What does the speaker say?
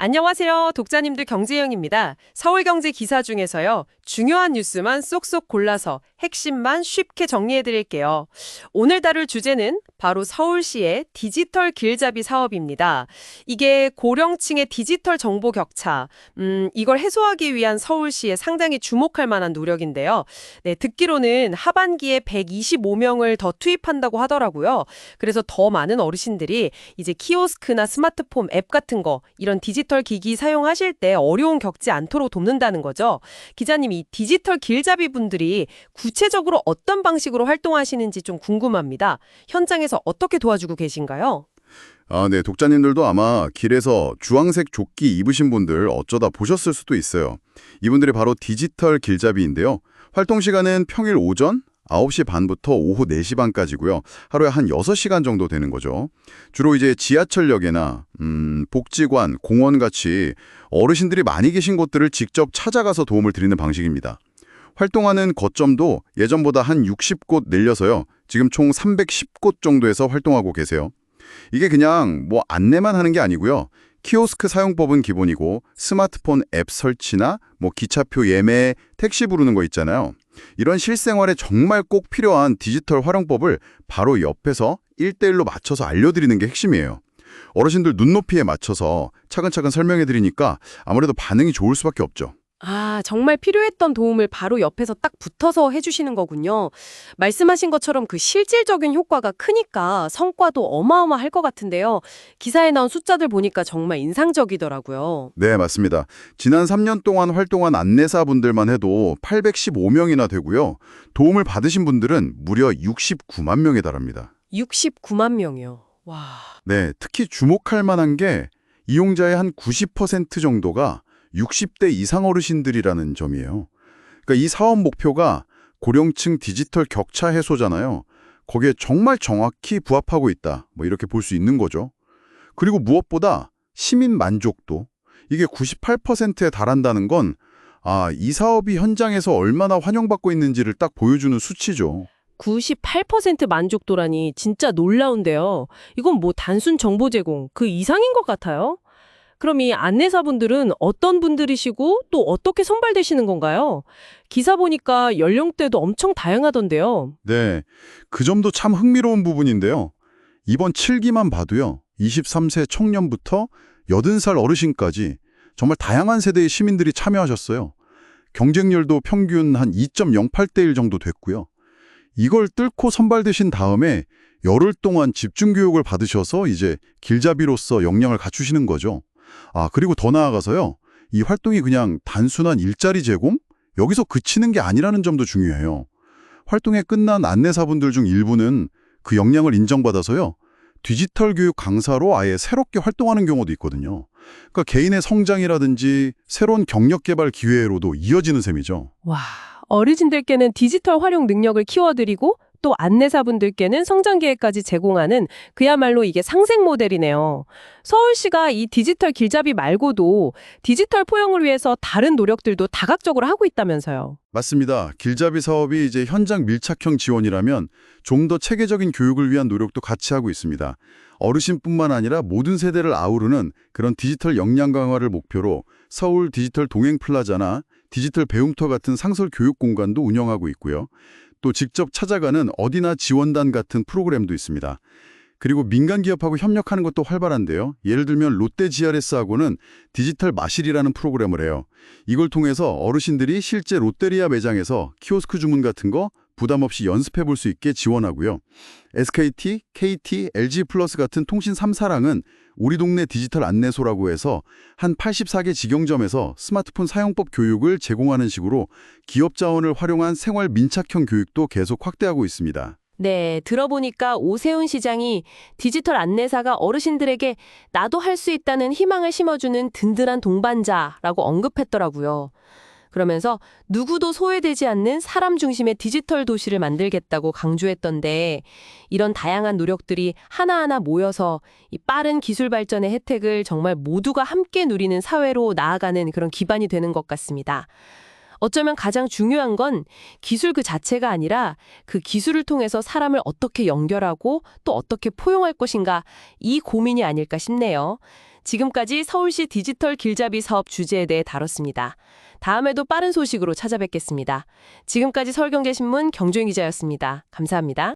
안녕하세요. 독자님들 경제형입니다. 서울경제 기사 중에서요. 중요한 뉴스만 쏙쏙 골라서 핵심만 쉽게 정리해드릴게요. 오늘 다룰 주제는 바로 서울시의 디지털 길잡이 사업입니다. 이게 고령층의 디지털 정보 격차, 음, 이걸 해소하기 위한 서울시의 상당히 주목할 만한 노력인데요. 네, 듣기로는 하반기에 125명을 더 투입한다고 하더라고요. 그래서 더 많은 어르신들이 이제 키오스크나 스마트폰 앱 같은 거 이런 디지털 기기 사용하실 때 어려움 겪지 않도록 돕는다는 거죠. 기자님 이 디지털 길잡이 분들이 구체적으로 어떤 방식으로 활동하시는지 좀 궁금합니다. 현장에서 어떻게 도와주고 계신가요? 아, 네. 독자님들도 아마 길에서 주황색 조끼 입으신 분들 어쩌다 보셨을 수도 있어요. 이분들이 바로 디지털 길잡이인데요. 활동 시간은 평일 오전 9시 반부터 오후 4시 반까지고요. 하루에 한 6시간 정도 되는 거죠. 주로 이제 지하철역이나 음, 복지관, 공원 같이 어르신들이 많이 계신 곳들을 직접 찾아가서 도움을 드리는 방식입니다. 활동하는 거점도 예전보다 한 60곳 늘려서요. 지금 총 310곳 정도에서 활동하고 계세요. 이게 그냥 뭐 안내만 하는 게 아니고요. 키오스크 사용법은 기본이고 스마트폰 앱 설치나 뭐 기차표 예매, 택시 부르는 거 있잖아요. 이런 실생활에 정말 꼭 필요한 디지털 활용법을 바로 옆에서 1대1로 맞춰서 알려드리는 게 핵심이에요. 어르신들 눈높이에 맞춰서 차근차근 설명해 드리니까 아무래도 반응이 좋을 수밖에 없죠. 아, 정말 필요했던 도움을 바로 옆에서 딱 붙어서 해주시는 거군요. 말씀하신 것처럼 그 실질적인 효과가 크니까 성과도 어마어마할 것 같은데요. 기사에 나온 숫자들 보니까 정말 인상적이더라고요. 네, 맞습니다. 지난 3년 동안 활동한 안내사분들만 해도 815명이나 되고요. 도움을 받으신 분들은 무려 69만 명에 달합니다. 69만 명이요. 와. 네, 특히 주목할 만한 게 이용자의 한 90% 정도가 60대 이상 어르신들이라는 점이에요. 그러니까 이 사업 목표가 고령층 디지털 격차 해소잖아요. 거기에 정말 정확히 부합하고 있다. 뭐 이렇게 볼 수 있는 거죠. 그리고 무엇보다 시민 만족도 이게 98%에 달한다는 건 아, 이 사업이 현장에서 얼마나 환영받고 있는지를 딱 보여주는 수치죠. 98% 만족도라니 진짜 놀라운데요. 이건 뭐 단순 정보 제공 그 이상인 것 같아요. 그럼 이 안내사분들은 어떤 분들이시고 또 어떻게 선발되시는 건가요? 기사 보니까 연령대도 엄청 다양하던데요. 네, 그 점도 참 흥미로운 부분인데요. 이번 7기만 봐도요. 23세 청년부터 80살 어르신까지 정말 다양한 세대의 시민들이 참여하셨어요. 경쟁률도 평균 한 2.08대 1 정도 됐고요. 이걸 뚫고 선발되신 다음에 열흘 동안 집중 교육을 받으셔서 이제 길잡이로서 역량을 갖추시는 거죠. 아, 그리고 더 나아가서요. 이 활동이 그냥 단순한 일자리 제공? 여기서 그치는 게 아니라는 점도 중요해요. 활동에 끝난 안내사분들 중 일부는 그 역량을 인정받아서요. 디지털 교육 강사로 아예 새롭게 활동하는 경우도 있거든요. 그러니까 개인의 성장이라든지 새로운 경력 개발 기회로도 이어지는 셈이죠. 와, 어르신들께는 디지털 활용 능력을 키워드리고 또 안내사분들께는 성장 계획까지 제공하는 그야말로 이게 상생 모델이네요. 서울시가 이 디지털 길잡이 말고도 디지털 포용을 위해서 다른 노력들도 다각적으로 하고 있다면서요. 맞습니다. 길잡이 사업이 이제 현장 밀착형 지원이라면 좀 더 체계적인 교육을 위한 노력도 같이 하고 있습니다. 어르신뿐만 아니라 모든 세대를 아우르는 그런 디지털 역량 강화를 목표로 서울 디지털 동행 플라자나 디지털 배움터 같은 상설 교육 공간도 운영하고 있고요. 또 직접 찾아가는 어디나 지원단 같은 프로그램도 있습니다. 그리고 민간 기업하고 협력하는 것도 활발한데요. 예를 들면 롯데 GRS하고는 디지털 마실이라는 프로그램을 해요. 이걸 통해서 어르신들이 실제 롯데리아 매장에서 키오스크 주문 같은 거 부담 없이 연습해 볼 수 있게 지원하고요. SKT, KT, LG 플러스 같은 통신 3사랑은 우리 동네 디지털 안내소라고 해서 한 84개 직영점에서 스마트폰 사용법 교육을 제공하는 식으로 기업 자원을 활용한 생활 민착형 교육도 계속 확대하고 있습니다. 네, 들어보니까 오세훈 시장이 디지털 안내사가 어르신들에게 나도 할 수 있다는 희망을 심어주는 든든한 동반자라고 언급했더라고요. 그러면서 누구도 소외되지 않는 사람 중심의 디지털 도시를 만들겠다고 강조했던데 이런 다양한 노력들이 하나하나 모여서 이 빠른 기술 발전의 혜택을 정말 모두가 함께 누리는 사회로 나아가는 그런 기반이 되는 것 같습니다. 어쩌면 가장 중요한 건 기술 그 자체가 아니라 그 기술을 통해서 사람을 어떻게 연결하고 또 어떻게 포용할 것인가 이 고민이 아닐까 싶네요. 지금까지 서울시 디지털 길잡이 사업 주제에 대해 다뤘습니다. 다음에도 빠른 소식으로 찾아뵙겠습니다. 지금까지 서울경제신문 경주인 기자였습니다. 감사합니다.